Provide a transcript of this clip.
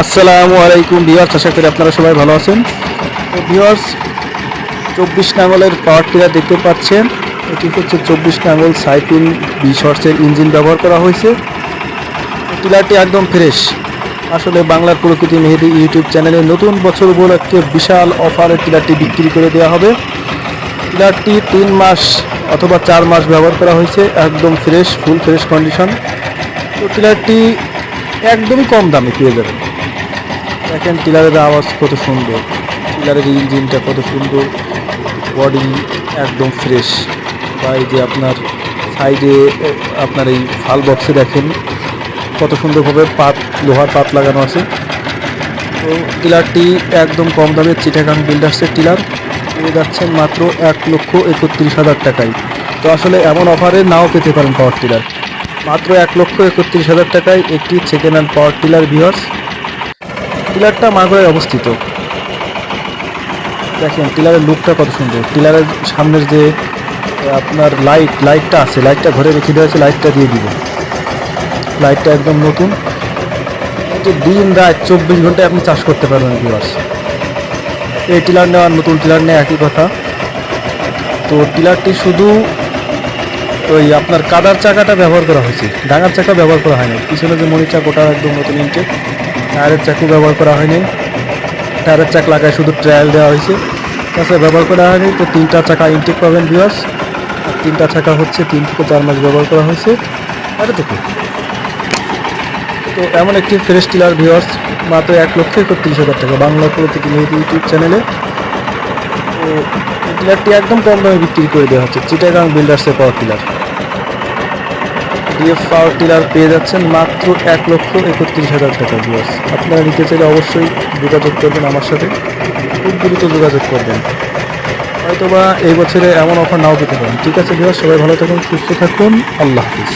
আসসালামু আলাইকুম ভিউয়ার্স, আশা করি আপনারা সবাই ভালো আছেন। তো ভিউয়ার্স, চব্বিশ নাঙ্গলের পাওয়ার টিলার দেখতে পাচ্ছেন। এটি হচ্ছে চব্বিশ নাঙ্গল সাইকেল বিশ হর্সের ইঞ্জিন ব্যবহার করা হয়েছে। টিলারটি একদম ফ্রেশ। আসলে বাংলার প্রকৃতি মেহেদি ইউটিউব চ্যানেলে নতুন বছর উপলক্ষে বিশাল অফারে টিলারটি বিক্রি করে দেওয়া হবে। টিলারটি তিন মাস অথবা চার মাস ব্যবহার করা হয়েছে, একদম ফ্রেশ ফুল ফ্রেশ কন্ডিশন তো টিলারটি একদমই কম দামে পেয়ে যাবেন। দেখেন টিলারের আওয়াজ কত সুন্দর। টিলারের ইঞ্জিনটা কত সুন্দর। বডি একদম ফ্রেশ। বা এই যে আপনার সাইডে, আপনার এই ফাল বক্সে দেখেন কত সুন্দরভাবে পাত, লোহার পাত লাগানো আছে। তো টিলারটি একদম কম দামে চিটাগাং বিল্ডার্সের টিলার। পেয়ে যাচ্ছেন মাত্র এক লক্ষ একত্রিশ হাজার টাকায়। তো আসলে এমন অফারে নাও পেতে পারেন পাওয়ার টিলার মাত্র এক লক্ষ একত্রিশ হাজার টাকায় একটি সেকেন্ড হ্যান্ড পাওয়ার টিলার ভিওর্স টিলারটা মাগুরায় অবস্থিত। দেখেন, টিলারের লুকটা কত সুন্দর। টিলারের সামনের যে আপনার লাইট লাইটটা আছে লাইটটা ঘরে রেখে দেওয়া আছে লাইটটা দিয়ে দিব। লাইটটা একদম নতুন। দিন রাত চব্বিশ ঘন্টায় আপনি চাষ করতে পারবেন ভিওর্স এই টিলার নেওয়ার নতুন টিলার নেওয়া একই কথা। তো টিলারটি শুধু ওই আপনার কাদার চাকাটা ব্যবহার করা হয়েছে। ডাঙার চাকা ব্যবহার করা হয়নি। পিছনে যে মনির চাক একদম নতুন ইনটেক। টায়ারের চাকু ব্যবহার করা হয়নি। টায়ারের চাক লাগায় শুধু ট্রায়াল দেওয়া হয়েছে। তাছাড়া ব্যবহার করা হয়নি, তো তিনটা চাকা ইনটেক পাবেন বিয়ার্স আর তিনটা চাকা হচ্ছে তিন থেকে চার মাস ব্যবহার করা হয়েছে। এতটুকু তো এমন একটি ফ্রেশ টিলার ভিওয়ার্স মাত্র এক লক্ষ একত্রিশ হাজার টাকা। বাংলা প্রতীকী মেহেদি ইউটিউব চ্যানেলে তো টিলারটি একদম কম দামে বিক্রি করে দেওয়া হচ্ছে। Chittagong বিল্ডার্সের power tiller DF power tiller পেয়ে যাচ্ছেন মাত্র এক লক্ষ একত্রিশ হাজার টাকা ভিউয়ার্স আপনারা নিতে চাইলে অবশ্যই যোগাযোগ করবেন আমার সাথে। খুব দ্রুত যোগাযোগ করবেন। হয়তোবা এই বছরে এমন অফার নাও পেতে পারেন। ঠিক আছে ভিউয়ার্স সবাই ভালো থাকুন, সুস্থ থাকুন। আল্লাহ হাফিজ।